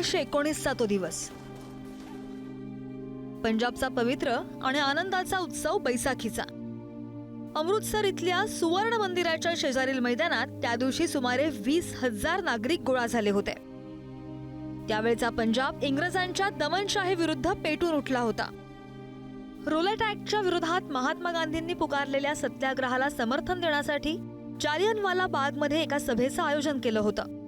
एकोणीसशे एकोणीसचा तो दिवस. पंजाबचा पवित्र आणि आनंदाचा उत्सव बैसाखीचा. अमृतसर इथल्या सुवर्ण मंदिराच्या शेजारील मैदानात त्या दिवशी सुमारे वीस हजार नागरिक गोळा झाले होते. त्यावेळचा पंजाब इंग्रजांच्या दमनशाही विरुद्ध पेटून उठला होता. रोलेट ऍक्टच्या विरोधात महात्मा गांधींनी पुकारलेल्या सत्याग्रहाला समर्थन देण्यासाठी जालियनवाला बागमध्ये एका सभेचं आयोजन केलं होतं.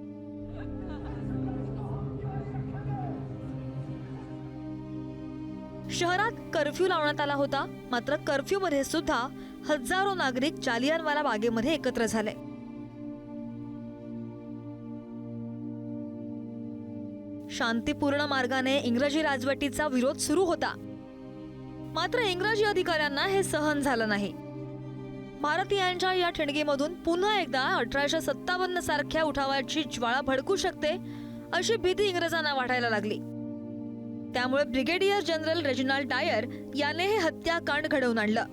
शहरात कर्फ्यू लावण्यात आला होता. मात्र कर्फ्यू मध्ये सुद्धा हजारो नागरिक जालियनवाला बागेमध्ये एकत्र झाले. शांतीपूर्ण मार्गाने इंग्रजी राजवटीचा विरोध सुरू होता. मात्र इंग्रजी अधिकाऱ्यांना हे सहन झालं नाही. भारतीयांच्या या ठिणगीमधून पुन्हा एकदा अठराशे सत्तावन्न सारख्या उठावाची ज्वाळा भडकू शकते अशी भीती इंग्रजांना वाढायला लागली. त्यामुळे ब्रिगेडियर जनरल रेजिनाल्ड डायर याने हे हत्याकांड घडवून आणलं.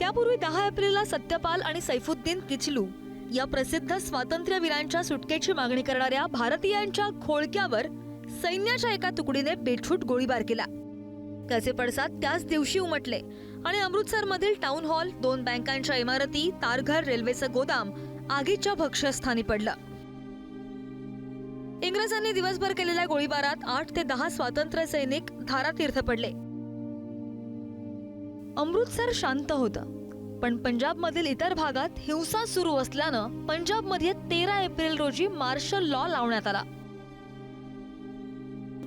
त्यापूर्वी दहा एप्रिलला सत्यपाल आणि सैफुद्दीन किचलू या प्रसिद्ध स्वातंत्र्यवीरांच्या सुटकेची मागणी करणाऱ्या भारतीयांच्या खोळक्यावर सैन्याच्या एका तुकडीने बेछूट गोळीबार केला. त्याचे पडसाद त्याच दिवशी उमटले आणि अमृतसरमधील टाउन हॉल दोन बँकांच्या इमारती तारघर रेल्वेचं गोदाम आगीच्या भक्ष्यस्थानी पडलं. इंग्रजांनी दिवसभर केलेल्या गोळीबारात आठ ते दहा स्वातंत्र्य सैनिक धारातीर्थ पडले. अमृतसर शांत होतं. पण पंजाबमधील इतर भागात हिंसा सुरू असल्यानं पंजाबमध्ये तेरा एप्रिल रोजी मार्शल लॉ लावण्यात आला.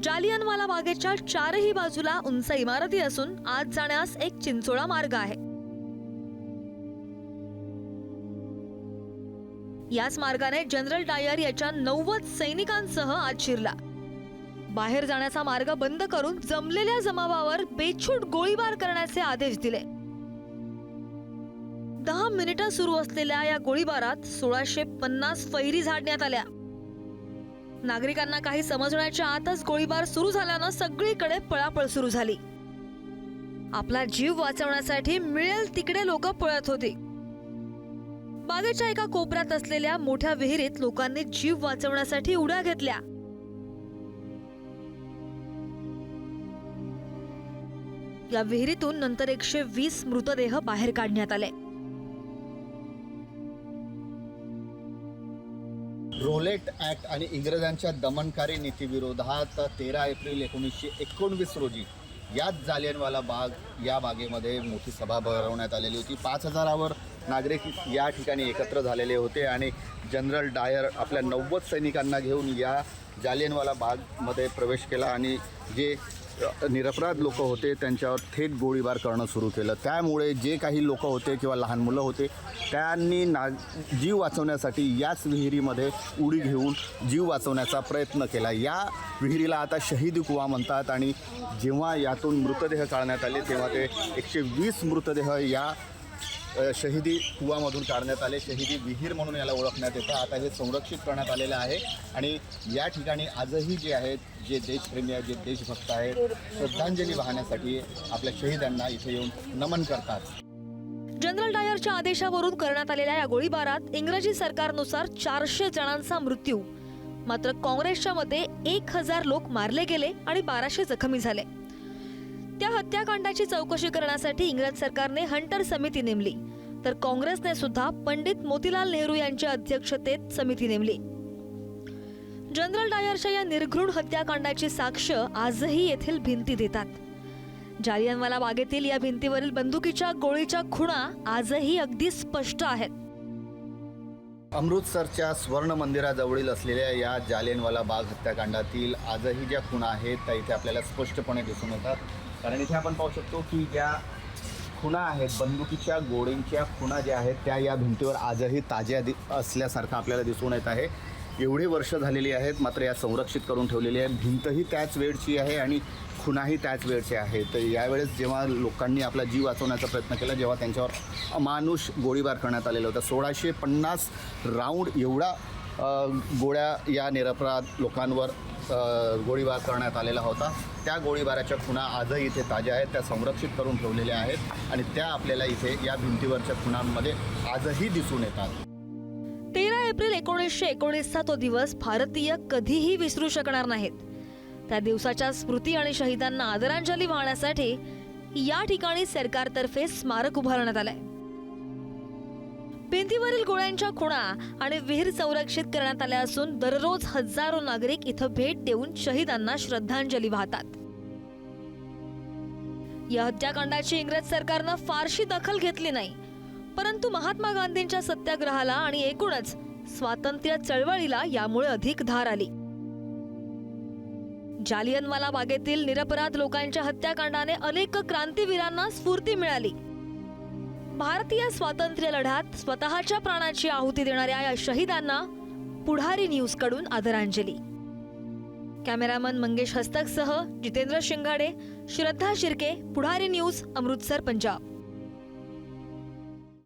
जालियनवाला बागेच्या चारही बाजूला उंच इमारती असून आत जाण्यास एक चिंचोळा मार्ग आहे. याच मार्गाने जनरल डायर याच्या नव्वद सैनिकांसह आत शिरला. बाहेर जाण्याचा मार्ग बंद करून जमलेल्या जमावावर बेछूट गोळीबार करण्याचे आदेश दिले. दहा मिनिटं सुरू असलेल्या या गोळीबारात सोळाशे पन्नास फैरी झाडण्यात आल्या. नागरिकांना काही समजण्याच्या आतच गोळीबार सुरू झाल्यानं सगळीकडे पळापळ सुरू झाली. आपला जीव वाचवण्यासाठी मिळेल तिकडे लोक पळत होती. बागेच्या एका कोपऱ्यात असलेल्या मोठ्या विहिरीत लोकांनी जीव वाचवण्यासाठी उड्या घेतल्या. या विहिरीतून नंतर एकशे वीस मृतदेह बाहेर काढण्यात आले. रोलेट ॲक्ट आणि इंग्रजांच्या दमनकारी नीतीविरोधात तेरा एप्रिल एकोणीसशे एकोणवीस रोजी याच जालियनवाला बाग या बागेमध्ये मोठी सभा भरवण्यात आलेली होती. पाच हजारावर नागरिक या ठिकाणी एकत्र झालेले होते आणि जनरल डायर आपल्या नव्वद सैनिकांना घेऊन या जालियनवाला बागमध्ये प्रवेश केला आणि जे निरपराध लोक होते त्यांच्यावर थेट गोळीबार करणं सुरू केलं. त्यामुळे जे काही लोक होते किंवा लहान मुलं होते त्यांनी ना जीव वाचवण्यासाठी याच विहिरीमध्ये उडी घेऊन जीव वाचवण्याचा प्रयत्न केला. या विहिरीला आता शहीद कुवा म्हणतात आणि जेव्हा यातून मृतदेह काढण्यात आले तेव्हा ते एकशे वीस मृतदेह या शहीदी कुवामधून काढण्यात आले. शहीदी विहीर म्हणून याला ओळखण्यात येतं. आता हे संरक्षित करण्यात आलेलं आहे. आणि या ठिकाणी आजही जे आहेत जे देशप्रेमी आहेत जे देशभक्त आहेत श्रद्धांजली वाहण्यासाठी आपल्या शहीदांना इथे येऊन नमन करतात. जनरल डायरच्या आदेशावरून करण्यात आलेल्या या गोळीबारात इंग्रजी सरकारनुसार चारशे जणांचा मृत्यू. मात्र काँग्रेसच्या मते एक हजार लोक मारले गेले आणि बाराशे जखमी झाले. त्या हत्याकांडाची चौकशी करण्यासाठी इंग्रज सरकारने हंटर समिती नेमली. तर काँग्रेसने सुद्धा पंडित मोतीलाल नेहरू यांच्या अध्यक्षतेत समिती नेमली. जनरल डायरच्या या निर्घृण हत्याकांडाची साक्ष आजही येथील भिंती देतात. जालियनवाला बागेतील या भिंतीवरील बंदुकीच्या गोळीच्या खुणा आजही अगदी स्पष्ट आहेत. अमृतसरच्या स्वर्ण मंदिराजवळील असलेल्या या जालियनवाला बाग हत्याकांडातील आजही ज्या खुणा आहेत त्या इथे आपल्याला स्पष्टपणे दिसून येतात. कारण इथे आपण पाहू शकतो की ज्या खुणा आहेत बंदुकीच्या गोळींच्या खुणा ज्या आहेत त्या या भिंतीवर आजही ताज्या दि असल्यासारखं आपल्याला दिसून येत आहे. एवढी वर्ष झालेली आहेत मात्र या संरक्षित करून ठेवलेली आहे भिंतही त्याच वेळची आहे आणि खुणाही त्याच वेळचे आहे. तर यावेळेस जेव्हा लोकांनी आपला जीव वाचवण्याचा प्रयत्न केला जेव्हा त्यांच्यावर अमानुष गोळीबार करण्यात आलेला होता. सोळाशे पन्नास राऊंड एवढा गोळ्या या निरपराध लोकांवर गोळीबार करण्यात आलेला होता. त्या गोळीबाराच्या खुणा आजही इथे ताज्या आहेत. त्या संरक्षित करून ठेवलेल्या आहेत आणि त्या आपल्याला इथे या भिंतीवरच्या खुणांमध्ये आजही दिसून येतात. तेरा एप्रिल एकोणीसशे एकोणीसचा तो दिवस भारतीय कधीही विसरू शकणार नाहीत. त्या दिवसाच्या स्मृती आणि शहीदांना आदरांजली वाहण्यासाठी या ठिकाणी सरकारतर्फे स्मारक उभारण्यात आलंय. भिंतीवरील गोळ्यांच्या खुणा आणि विहीर संरक्षित करण्यात आल्या असून दररोज हजारो नागरिक इथं भेट देऊन शहीदांना श्रद्धांजली वाहतात. या हत्याकांडाची इंग्रज सरकारनं फारशी दखल घेतली नाही. परंतु महात्मा गांधींच्या सत्याग्रहाला आणि एकूणच स्वातंत्र्य चळवळीला यामुळे अधिक धार आली. जालियनवाला बागेतील निरपराध लोकांच्या हत्याकांडाने अनेक क्रांतीवीरांना स्फूर्ती मिळाली. भारतीय स्वातंत्र्य लढ्यात स्वतःच्या प्राणाची आहुती देणाऱ्या या शहीदांना पुढारी न्यूजकडून आदरांजली. कॅमेरामन मंगेश हस्तकसह जितेंद्र शिंगाडे श्रद्धा शिर्के पुढारी न्यूज अमृतसर पंजाब.